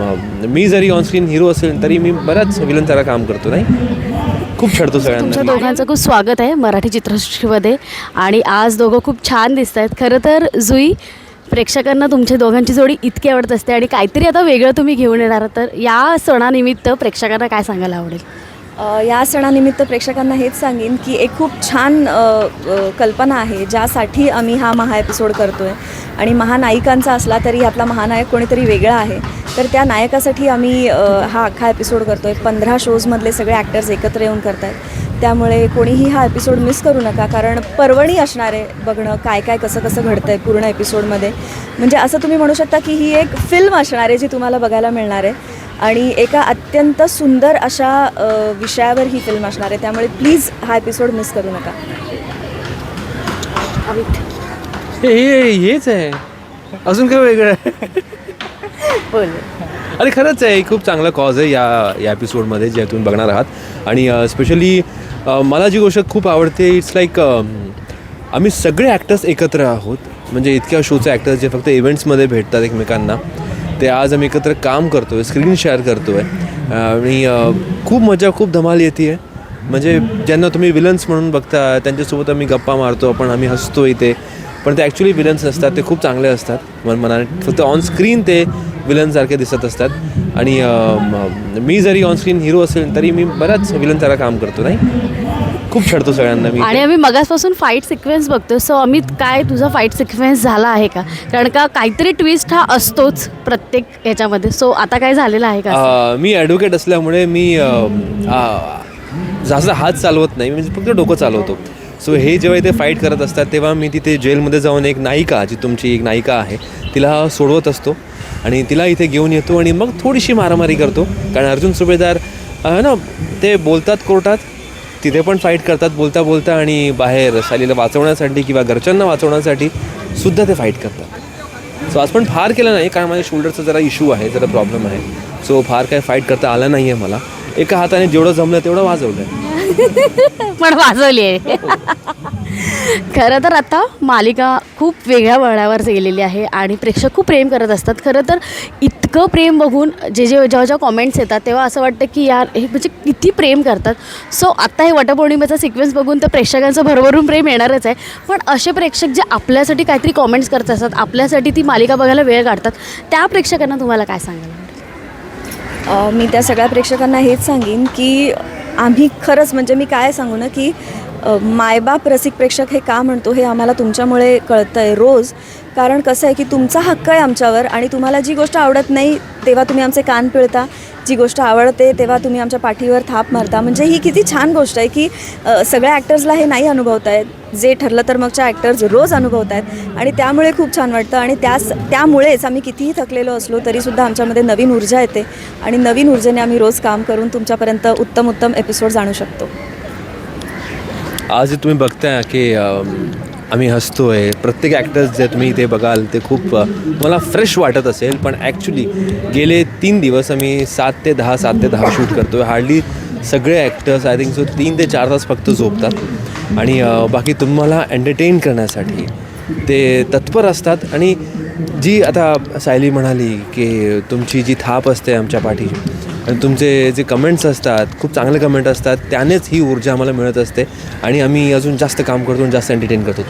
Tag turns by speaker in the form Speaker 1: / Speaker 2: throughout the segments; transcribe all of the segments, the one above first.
Speaker 1: म- जरी onscreen hero असेल तरी मी बऱ्याच विलनसारा काम करतो नाही? खूप छळतो
Speaker 2: तुमच्या दोघांचं खूप स्वागत आहे मराठी चित्रसृष्टीमध्ये आणि आज दोघं खूप छान दिसत आहेत खरं तर जुई प्रेक्षकांना तुमच्या दोघांची जोडी इतकी आवडत असते आणि काहीतरी आता वेगळं तुम्ही घेऊन येणार. तर या सणानिमित्त प्रेक्षकांना काय सांगायला आवडेल?
Speaker 3: या सणानिमित्त प्रेक्षकांना हेच सांगेन की एक खूप छान कल्पना आहे ज्यासाठी आम्ही हा महा एपिसोड करतो आहे आणि महानायिकांचा असला तरी आपला महानायक कोणीतरी वेगळा आहे. तर त्या नायकासाठी आम्ही हा अख्खा एपिसोड करतो आहे पंधरा शोजमधले सगळे ॲक्टर्स एकत्र येऊन करत आहेत त्यामुळे कोणीही हा एपिसोड मिस करू नका. कारण पर्वणी असणार आहे बघणं काय काय कसं कसं घडतं आहे पूर्ण एपिसोडमध्ये म्हणजे असं तुम्ही म्हणू शकता की ही एक फिल्म असणार आहे जी तुम्हाला बघायला मिळणार आहे. आणि एका अत्यंत सुंदर अशा विषयावर ही फिल्म असणार आहे. त्यामुळे प्लीज हा एपिसोड मिस करू नका.
Speaker 1: हे हेच आहे. अजून काय वेगळं आहे?
Speaker 2: बोल.
Speaker 1: आणि खरंच आहे. खूप चांगला कॉज आहे या या एपिसोडमध्ये जे तुम्ही बघणार आहात. आणि स्पेशली मला जी गोष्ट खूप आवडते इट्स लाईक आम्ही सगळे ॲक्टर्स एकत्र आहोत. म्हणजे इतक्या शोचे ॲक्टर्स जे फक्त इव्हेंट्समध्ये भेटतात एकमेकांना ते आज आम्ही एकत्र काम करतो आहे स्क्रीन शेअर करतो आहे आणि खूप मजा खूप धमाल येते आहे म्हणजे ज्यांना तुम्ही विलन्स म्हणून बघता त्यांच्यासोबत आम्ही गप्पा मारतो आपण आम्ही हसतो इथे. पण ते ॲक्च्युली विलन्स असतात ते खूप चांगले असतात. मन मनाने फक्त ऑन स्क्रीन ते विलनसारखे दिसत असतात. आणि मी जरी ऑनस्क्रीन हिरो असेल तरी मी बऱ्याच विलनसारखं काम करतो नाही? खूप छळतो सगळ्यांना मी.
Speaker 2: आणि आम्ही मगासपासून फाईट सिक्वेन्स बघतो. सो अमित काय तुझा फाईट सिक्वेन्स झाला आहे का? कारण का काहीतरी ट्विस्ट हा असतोच प्रत्येक ह्याच्यामध्ये. सो आता काय झालेलं आहे का?
Speaker 1: अ, मी ॲडव्होकेट असल्यामुळे मी अ, आ, जास्त हात चालवत नाही. म्हणजे फक्त डोकं चालवतो. सो हे जेव्हा इथे फाईट करत असतात तेव्हा मी तिथे जेलमध्ये जाऊन एक नायिका जी तुमची एक नायिका आहे तिला सोडवत असतो. आणि तिला इथे घेऊन येतो आणि मग थोडीशी मारामारी करतो. कारण अर्जुन सुभेदार अ, ना ते बोलतात कोर्टात तिथे पण फाईट करतात बोलता बोलता आणि बाहेर सालीला वाचवण्यासाठी किंवा घरच्यांना वाचवण्यासाठी सुद्धा ते फाईट करतात. सो आज पण फार केलं नाही कारण माझ्या शोल्डरचा जरा इश्यू आहे जरा प्रॉब्लेम आहे. सो फार काय फाईट करता आला नाही आहे मला. एका हाताने जेवढं जमलं तेवढं वाजवलं
Speaker 2: पण वाजवली आहे खरं तर आता मालिका खूप वेगळ्या वळणावर गेलेली आहे आणि प्रेक्षक खूप प्रेम करत असतात. खरं तर इतकं प्रेम बघून जे जे जेव्हा जेव्हा कॉमेंट्स येतात तेव्हा असं वाटतं की यार हे म्हणजे किती प्रेम करतात. सो आत्ता हे वटपौर्णिमेचा सिक्वेन्स बघून तर प्रेक्षकांचं भरभरून प्रेम येणारच आहे. पण असे प्रेक्षक जे आपल्यासाठी काहीतरी कॉमेंट्स करत असतात आपल्यासाठी ती मालिका बघायला वेळ काढतात त्या प्रेक्षकांना तुम्हाला काय सांगायला
Speaker 3: मी त्या सगळ्या प्रेक्षकांना हेच सांगेन की आम्ही खरंच म्हणजे मी काय सांगू ना की मायबाप रसिक प्रेक्षक हे का म्हणतो हे आम्हाला तुमच्यामुळे कळतं आहे रोज. कारण कसं आहे की तुमचा हक्क आहे आमच्यावर आणि तुम्हाला जी गोष्ट आवडत नाही तेव्हा तुम्ही आमचे कान पिळता. जी गोष्ट आवडते तेव्हा तुम्ही आमच्या पाठीवर थाप मारता. म्हणजे ही किती छान गोष्ट आहे की सगळ्या ॲक्टर्सला हे नाही अनुभवत आहेत जे ठरलं तर मगच्या ॲक्टर्स रोज अनुभवत आहेत आणि त्यामुळे खूप छान वाटतं. आणि त्याच त्यामुळेच आम्ही कितीही थकलेलो असलो तरीसुद्धा आमच्यामध्ये नवीन ऊर्जा येते. आणि नवीन ऊर्जेने आम्ही रोज काम करून तुमच्यापर्यंत उत्तम उत्तम एपिसोड जाणू शकतो.
Speaker 1: आज जे तुम्ही बघताय की आम्ही आम्ही हसतोय. प्रत्येक ॲक्टर्स जे तुम्ही इथे बघाल ते खूप मला फ्रेश वाटत असेल. पण ॲक्च्युली गेले तीन दिवस आम्ही सात ते दहा सात ते दहा शूट करतो आहे हार्डली सगळे ॲक्टर्स आय थिंक सो तीन ते चार तास फक्त झोपतात. आणि बाकी तुम्हाला एंटरटेन करण्यासाठी ते तत्पर असतात. आणि जी आता सायली म्हणाली की तुमची जी थाप असते आमच्या पाठीची आणि तुमचे जे कमेंट्स असतात खूप चांगले कमेंट असतात त्यानेच ही ऊर्जा आम्हाला मिळत असते आणि आम्ही अजून जास्त काम करतो आणि जास्त एंटरटेन करतो.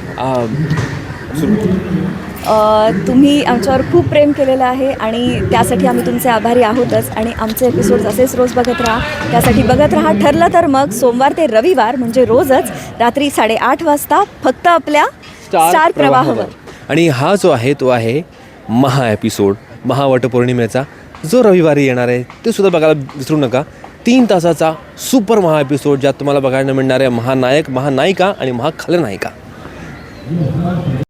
Speaker 3: तुम्ही आमच्यावर खूप प्रेम केलेलं आहे आणि त्यासाठी आम्ही तुमचे आभारी आहोतच. आणि आमचे एपिसोड्स असेच रोज बघत राहा. त्यासाठी बघत राहा. ठरलं तर मग सोमवार ते रविवार म्हणजे रोजच रात्री साडेआठ वाजता फक्त आपल्या स्टार प्रवाहावर.
Speaker 1: आणि हा जो आहे तो आहे महा एपिसोड महावटपौर्णिमेचा जो रविवारी येणार आहे ते सुद्धा बघायला विसरू नका. तीन तासाचा सुपर महा एपिसोड ज्यात तुम्हाला बघायला मिळणार आहे महानायक महानायिका आणि महाखलनायिका.